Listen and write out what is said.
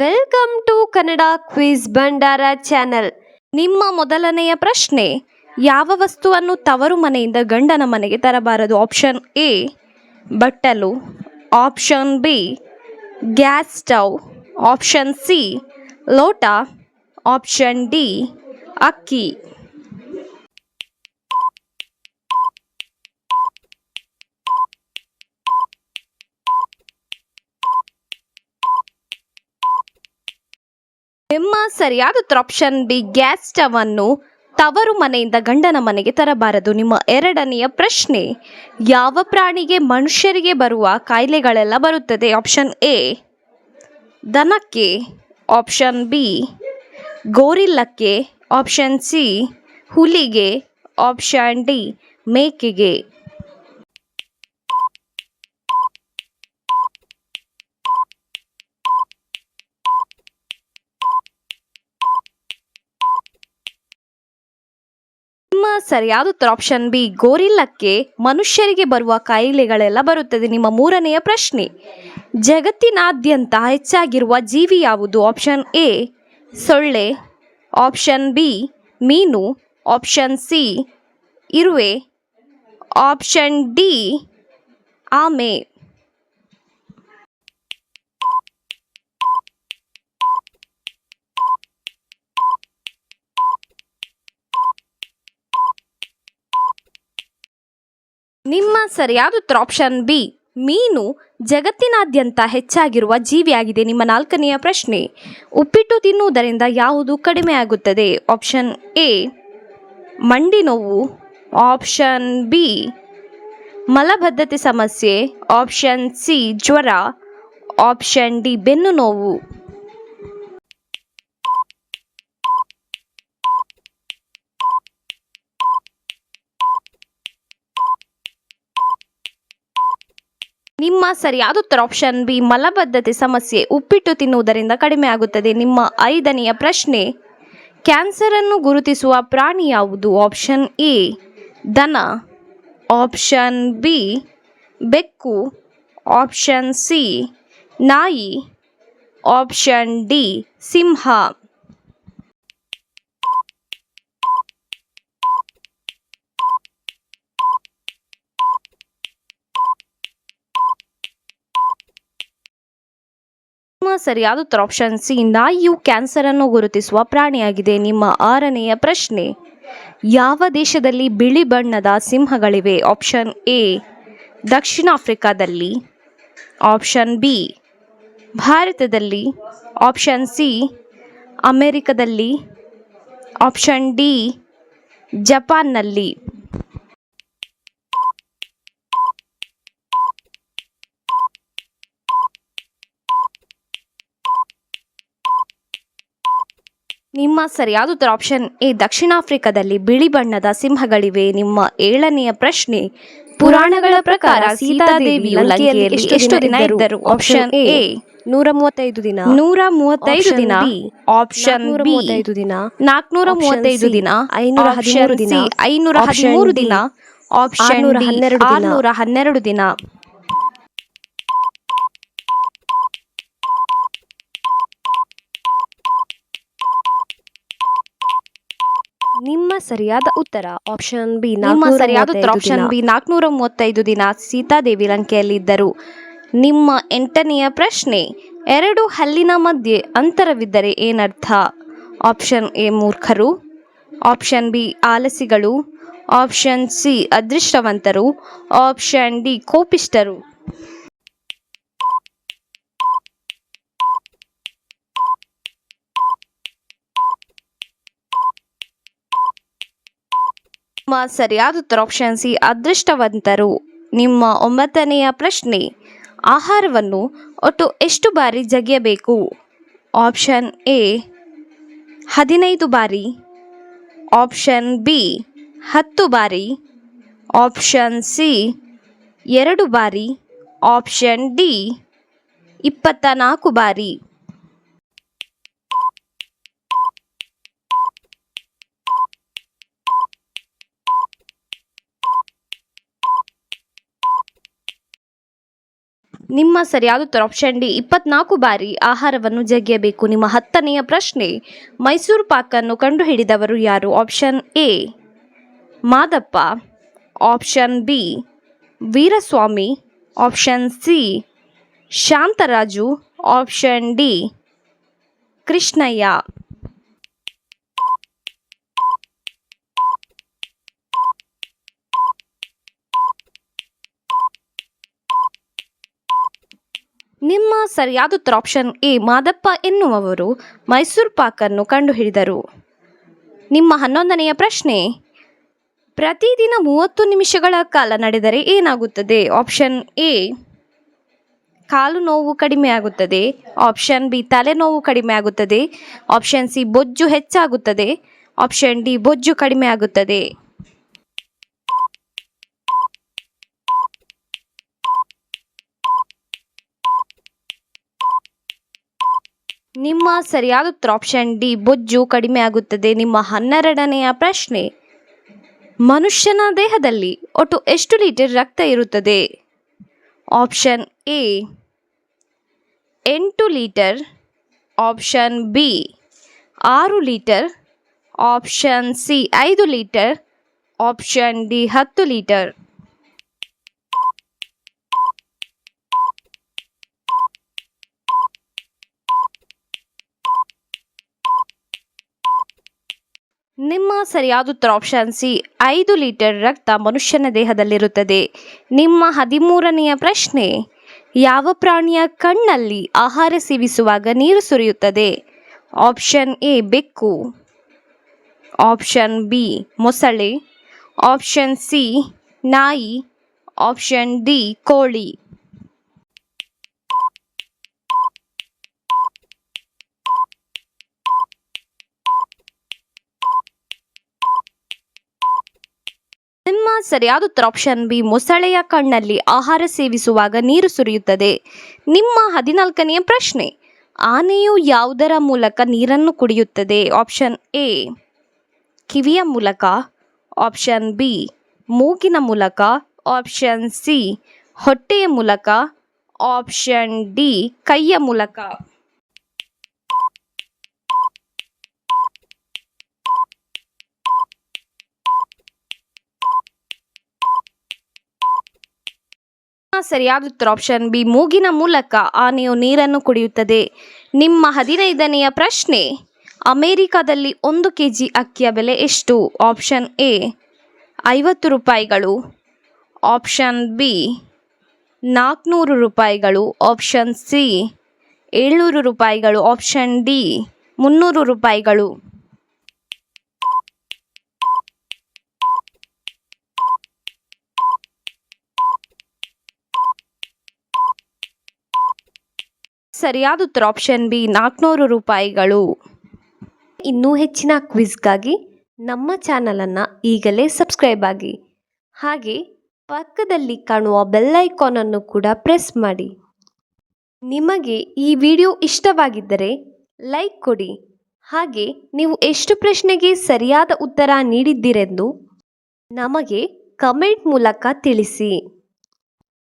Welcome to Kannada quiz Bhandara channel ನಿಮ್ಮ ಮೊದಲನೆಯ ಪ್ರಶ್ನೆ, ಯಾವ ವಸ್ತುವನ್ನು ತವರು ಮನೆಯಿಂದ ಗಂಡನ ಮನೆಗೆ ತರಬಾರದು? ಆಪ್ಷನ್ ಎ ಬಟ್ಟಲು. Option B gas stove option C ಲೋಟ. ಆಪ್ಷನ್ ಡಿ ಅಕ್ಕಿ. ನಿಮ್ಮ ಸರಿಯಾದ ಆಪ್ಷನ್ ಬಿ ಗ್ಯಾಸ್ ಸ್ಟವ್ ಅನ್ನು ತವರು ಮನೆಯಿಂದ ಗಂಡನ ಮನೆಗೆ ತರಬಾರದು. ನಿಮ್ಮ ಎರಡನೆಯ ಪ್ರಶ್ನೆ, ಯಾವ ಪ್ರಾಣಿಗೆ ಮನುಷ್ಯರಿಗೆ ಬರುವ ಕಾಯಿಲೆಗಳೆಲ್ಲ ಬರುತ್ತದೆ? ಆಪ್ಷನ್ ಎ ದನಕ್ಕೆ. ಆಪ್ಷನ್ ಬಿ ಗೋರಿಲ್ಲಕ್ಕೆ. ಆಪ್ಷನ್ ಸಿ ಹುಲಿಗೆ. ಆಪ್ಷನ್ ಡಿ ಮೇಕೆಗೆ. ಸರಿಯಾದ ಉತ್ತರ ಆಪ್ಷನ್ ಬಿ ಗೋರಿಲ್ಲಕ್ಕೆ ಮನುಷ್ಯರಿಗೆ ಬರುವ ಕಾಯಿಲೆಗಳೆಲ್ಲ ಬರುತ್ತದೆ. ನಿಮ್ಮ ಮೂರನೆಯ ಪ್ರಶ್ನೆ, ಜಗತ್ತಿನಾದ್ಯಂತ ಹೆಚ್ಚಾಗಿರುವ ಜೀವಿ ಯಾವುದು? ಆಪ್ಷನ್ ಎ ಸೊಳ್ಳೆ. ಆಪ್ಷನ್ ಬಿ ಮೀನು. ಆಪ್ಷನ್ ಸಿ ಇರುವೆ. ಆಪ್ಷನ್ ಡಿ ಆಮೆ. ನಿಮ್ಮ ಸರಿಯಾದ ಉತ್ತರ ಆಪ್ಷನ್ ಬಿ ಮೀನು ಜಗತ್ತಿನಾದ್ಯಂತ ಹೆಚ್ಚಾಗಿರುವ ಜೀವಿಯಾಗಿದೆ ನಿಮ್ಮ ನಾಲ್ಕನೆಯ ಪ್ರಶ್ನೆ. ಉಪ್ಪಿಟ್ಟು ತಿನ್ನುವುದರಿಂದ ಯಾವುದು ಕಡಿಮೆ ಆಗುತ್ತದೆ? ಆಪ್ಷನ್ ಎ ಮಂಡಿ ನೋವು. ಆಪ್ಷನ್ ಬಿ ಮಲಬದ್ಧತೆ ಸಮಸ್ಯೆ. ಆಪ್ಷನ್ ಸಿ ಜ್ವರ. ಆಪ್ಷನ್ ಡಿ ಬೆನ್ನು ನೋವು. ನಿಮ್ಮ ಸರಿಯಾದ ಉತ್ತರ ಆಪ್ಷನ್ ಬಿ ಮಲಬದ್ಧತೆ ಸಮಸ್ಯೆ, ಉಪ್ಪಿಟ್ಟು ತಿನ್ನುವುದರಿಂದ ಕಡಿಮೆ ಆಗುತ್ತದೆ. ನಿಮ್ಮ ಐದನೆಯ ಪ್ರಶ್ನೆ ಕ್ಯಾನ್ಸರ್ ಅನ್ನು ಗುರುತಿಸುವ ಪ್ರಾಣಿ ಯಾವುದು? ಆಪ್ಷನ್ ಎ ದನ. ಆಪ್ಷನ್ ಬಿ ಬೆಕ್ಕು. ಆಪ್ಷನ್ ಸಿ ನಾಯಿ. ಆಪ್ಷನ್ ಡಿ ಸಿಂಹ ನಿಮ್ಮ ಸರಿಯಾದ ಉತ್ತರ ಆಪ್ಷನ್ ಸಿ ನಾಯಿಯು ಕ್ಯಾನ್ಸರ್ ಅನ್ನು ಗುರುತಿಸುವ ಪ್ರಾಣಿಯಾಗಿದೆ. ನಿಮ್ಮ ಆರನೆಯ ಪ್ರಶ್ನೆ, ಯಾವ ದೇಶದಲ್ಲಿ ಬಿಳಿ ಬಣ್ಣದ ಸಿಂಹಗಳಿವೆ? ಆಪ್ಷನ್ ಎ ದಕ್ಷಿಣ ಆಫ್ರಿಕಾದಲ್ಲಿ. ಆಪ್ಷನ್ ಬಿ ಭಾರತದಲ್ಲಿ. ಆಪ್ಷನ್ ಸಿ ಅಮೆರಿಕದಲ್ಲಿ. ಆಪ್ಷನ್ ಡಿ ಜಪಾನ್ನಲ್ಲಿ. ನಿಮ್ಮ ಸರಿಯಾದ ಉತ್ತರ ಆಪ್ಷನ್ ಎ ದಕ್ಷಿಣ ಆಫ್ರಿಕಾದಲ್ಲಿ ಬಿಳಿ ಬಣ್ಣದ ಸಿಂಹಗಳಿವೆ. ನಿಮ್ಮ ಏಳನೆಯ ಪ್ರಶ್ನೆ ಪುರಾಣಗಳ ಪ್ರಕಾರ ಸೀತಾದೇವಿ ಎಷ್ಟು ದಿನ ಇದ್ದರು? ಆಪ್ಷನ್ ಎ ನೂರ ಮೂವತ್ತೈದು ದಿನ. ನೂರ ಮೂವತ್ತೈದು ದಿನ. ಆಪ್ಷನ್ ಮೂವತ್ತೈದು ದಿನ. ನಾಲ್ಕುನೂರ ಮೂವತ್ತೈದು ದಿನ. ಐನೂರ ಹದಿಮೂರು ದಿನ. ಐನೂರ ಹದಿಮೂರು ದಿನ. ಆಪ್ಷನ್ ಹನ್ನೆರಡು. ಆರ್ನೂರ ಹನ್ನೆರಡು ದಿನ. ನಿಮ್ಮ ಸರಿಯಾದ ಉತ್ತರ. ಆಪ್ಷನ್ ಬಿ ನಿಮ್ಮ ಸರಿಯಾದ ಉತ್ತರ. ಆಪ್ಷನ್ ಬಿ ನಾಲ್ಕುನೂರ ಮೂವತ್ತೈದು ದಿನ ಸೀತಾದೇವಿ ಲಂಕೆಯಲ್ಲಿದ್ದರು. ನಿಮ್ಮ ಎಂಟನೆಯ ಪ್ರಶ್ನೆ ಎರಡು ಹಲ್ಲಿನ ಮಧ್ಯೆ ಅಂತರವಿದ್ದರೆ ಏನರ್ಥ? ಆಪ್ಷನ್ ಎ ಮೂರ್ಖರು. ಆಪ್ಷನ್ ಬಿ ಆಲಸಿಗಳು. ಆಪ್ಷನ್ ಸಿ ಅದೃಷ್ಟವಂತರು. ಆಪ್ಷನ್ ಡಿ ಕೋಪಿಷ್ಟರು ನಿಮ್ಮ ಸರಿಯಾದ ಉತ್ತರ ಆಪ್ಷನ್ ಸಿ, ಅದೃಷ್ಟವಂತರು. ನಿಮ್ಮ ಒಂಬತ್ತನೆಯ ಪ್ರಶ್ನೆ, ಆಹಾರವನ್ನು ಒಟ್ಟು ಎಷ್ಟು ಬಾರಿ ಜಗಿಯಬೇಕು? ಆಪ್ಷನ್ ಎ ಹದಿನೈದು ಬಾರಿ. ಆಪ್ಷನ್ ಬಿ ಹತ್ತು ಬಾರಿ. ಆಪ್ಷನ್ ಸಿ ಎರಡು ಬಾರಿ. ಆಪ್ಷನ್ ಡಿ ಇಪ್ಪತ್ತ ನಾಲ್ಕು ಬಾರಿ. ನಿಮ್ಮ ಸರಿಯಾದ ಉತ್ತರ ಆಪ್ಷನ್ ಡಿ. ಇಪ್ಪತ್ನಾಲ್ಕು ಬಾರಿ ಆಹಾರವನ್ನು ಜಗಿಯಬೇಕು ನಿಮ್ಮ ಹತ್ತನೆಯ ಪ್ರಶ್ನೆ, ಮೈಸೂರು ಪಾಕನ್ನು ಕಂಡುಹಿಡಿದವರು ಯಾರು? Option A, Madappa. Option B, Veeraswamy. Option C, Shantaraju. Option D, Krishnaiah. ನಿಮ್ಮ ಸರಿಯಾದ ಉತ್ತರ ಆಪ್ಷನ್ ಎ, ಮಾದಪ್ಪ ಎನ್ನುವವರು ಮೈಸೂರು ಪಾಕನ್ನು ಕಂಡುಹಿಡಿದರು. ನಿಮ್ಮ ಹನ್ನೊಂದನೆಯ ಪ್ರಶ್ನೆ, ಪ್ರತಿದಿನ ಮೂವತ್ತು ನಿಮಿಷಗಳ ಕಾಲ ನಡೆದರೆ ಏನಾಗುತ್ತದೆ? ಆಪ್ಷನ್ ಎ, ಕಾಲು ನೋವು ಕಡಿಮೆ ಆಗುತ್ತದೆ. ಆಪ್ಷನ್ ಬಿ ತಲೆನೋವು ಕಡಿಮೆ ಆಗುತ್ತದೆ. ಆಪ್ಷನ್ ಸಿ, ಬೊಜ್ಜು ಹೆಚ್ಚಾಗುತ್ತದೆ. ಆಪ್ಷನ್ ಡಿ, ಬೊಜ್ಜು ಕಡಿಮೆ ನಿಮ್ಮ ಸರಿಯಾದ ಉತ್ತರ ಆಪ್ಷನ್ ಡಿ ಬೊಜ್ಜು ಕಡಿಮೆ ಆಗುತ್ತದೆ. ನಿಮ್ಮ ಹನ್ನೆರಡನೆಯ ಪ್ರಶ್ನೆ, ಮನುಷ್ಯನ ದೇಹದಲ್ಲಿ ಒಟ್ಟು ಎಷ್ಟು ಲೀಟರ್ ರಕ್ತ ಇರುತ್ತದೆ? ಆಪ್ಷನ್ ಎ ಎಂಟು ಲೀಟರ್. ಆಪ್ಷನ್ ಬಿ ಆರು ಲೀಟರ್. ಆಪ್ಷನ್ ಸಿ ಐದು ಲೀಟರ್. ಆಪ್ಷನ್ ಡಿ ಹತ್ತು ಲೀಟರ್. ನಿಮ್ಮ ಸರಿಯಾದ ಉತ್ತರ ಆಪ್ಷನ್ ಸಿ, ಐದು ಲೀಟರ್ ರಕ್ತ ಮನುಷ್ಯನ ದೇಹದಲ್ಲಿರುತ್ತದೆ. ನಿಮ್ಮ ಹದಿಮೂರನೆಯ ಪ್ರಶ್ನೆ, ಯಾವ ಪ್ರಾಣಿಯ ಕಣ್ಣಲ್ಲಿ ಆಹಾರ ಸೇವಿಸುವಾಗ ನೀರು ಸುರಿಯುತ್ತದೆ? ಆಪ್ಷನ್ ಎ, ಬೆಕ್ಕು. ಆಪ್ಷನ್ ಬಿ, ಮೊಸಳೆ. ಆಪ್ಷನ್ ಸಿ, ನಾಯಿ. ಆಪ್ಷನ್ ಡಿ, ಕೋಳಿ ನಿಮ್ಮ ಸರಿಯಾದ ಉತ್ತರ ಆಪ್ಷನ್ ಬಿ ಮೊಸಳೆಯ ಕಣ್ಣಲ್ಲಿ ಆಹಾರ ಸೇವಿಸುವಾಗ ನೀರು ಸುರಿಯುತ್ತದೆ. ನಿಮ್ಮ ಹದಿನಾಲ್ಕನೆಯ ಪ್ರಶ್ನೆ, ಆನೆಯು ಯಾವುದರ ಮೂಲಕ ನೀರನ್ನು ಕುಡಿಯುತ್ತದೆ? ಆಪ್ಷನ್ ಎ ಕಿವಿಯ ಮೂಲಕ. ಆಪ್ಷನ್ ಬಿ ಮೂಗಿನ ಮೂಲಕ. ಆಪ್ಷನ್ ಸಿ ಹೊಟ್ಟೆಯ ಮೂಲಕ. ಆಪ್ಷನ್ ಡಿ ಕೈಯ ಮೂಲಕ. ಸರಿಯಾದ ಉತ್ತರ ಆಪ್ಷನ್ ಬಿ ಮೂಗಿನ ಮೂಲಕ ಆನೆಯು ನೀರನ್ನು ಕುಡಿಯುತ್ತದೆ. ನಿಮ್ಮ ಹದಿನೈದನೆಯ ಪ್ರಶ್ನೆ, ಅಮೇರಿಕಾದಲ್ಲಿ ಒಂದು ಕೆ ಜಿ ಅಕ್ಕಿಯ ಬೆಲೆ ಎಷ್ಟು? ಆಪ್ಷನ್ ಎ ಐವತ್ತು ರೂಪಾಯಿಗಳು. ಆಪ್ಷನ್ ಬಿ ನಾಲ್ಕುನೂರು ರೂಪಾಯಿಗಳು. ಆಪ್ಷನ್ ಸಿ ಏಳ್ನೂರು ರೂಪಾಯಿಗಳು. ಆಪ್ಷನ್ ಡಿ ಮುನ್ನೂರು ರೂಪಾಯಿಗಳು. ಸರಿಯಾದ ಉತ್ತರ ಆಪ್ಷನ್ ಬಿ ನಾಲ್ಕುನೂರು ರೂಪಾಯಿಗಳು. ಇನ್ನೂ ಹೆಚ್ಚಿನ ಕ್ವಿಜ್ಗಾಗಿ ನಮ್ಮ ಚಾನಲನ್ನು ಈಗಲೇ ಸಬ್ಸ್ಕ್ರೈಬ್ ಆಗಿ. ಹಾಗೆ ಪಕ್ಕದಲ್ಲಿ ಕಾಣುವ ಬೆಲ್ ಐಕಾನನ್ನು ಕೂಡ ಪ್ರೆಸ್ ಮಾಡಿ. ನಿಮಗೆ ಈ ವಿಡಿಯೋ ಇಷ್ಟವಾಗಿದ್ದರೆ ಲೈಕ್ ಕೊಡಿ. ಹಾಗೆ ನೀವು ಎಷ್ಟು ಪ್ರಶ್ನೆಗೆ ಸರಿಯಾದ ಉತ್ತರ ನೀಡಿದ್ದೀರೆಂದು ನಮಗೆ ಕಮೆಂಟ್ ಮೂಲಕ ತಿಳಿಸಿ.